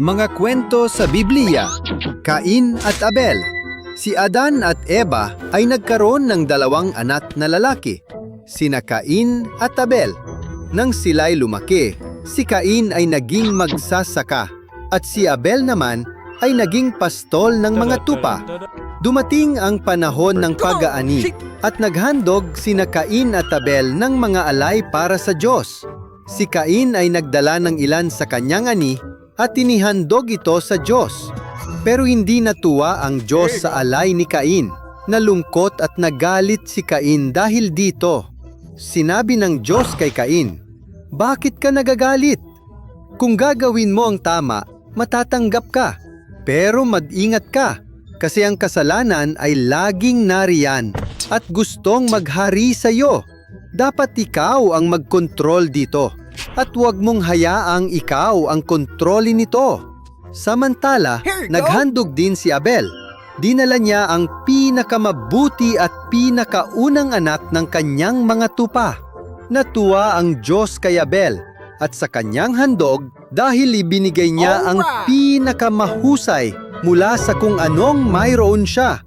Mga kwento sa Biblia, Cain at Abel. Si Adan at Eva ay nagkaroon ng dalawang anak na lalaki, sina Cain at Abel. Nang sila'y lumaki, si Cain ay naging magsasaka at si Abel naman ay naging pastol ng mga tupa. Dumating ang panahon ng pag-aani at naghandog sina Cain at Abel ng mga alay para sa Diyos. Si Cain ay nagdala ng ilan sa kanyang ani at inihandog ito sa Diyos. Pero hindi natuwa ang Diyos sa alay ni Cain. Nalungkot at nagalit si Cain dahil dito. Sinabi ng Diyos kay Cain, Bakit ka nagagalit? Kung gagawin mo ang tama, matatanggap ka. Pero mag-ingat ka, kasi ang kasalanan ay laging nariyan at gustong maghari sa iyo. Dapat ikaw ang magkontrol dito at huwag mong hayaang ikaw ang kontrolin nito. Samantala, naghandog din si Abel. Dinala niya ang pinakamabuti at pinakaunang anak ng kanyang mga tupa. Natuwa ang Diyos kay Abel at sa kanyang handog dahil ibinigay niya ang Alright! pinakamahusay mula sa kung anong mayroon siya.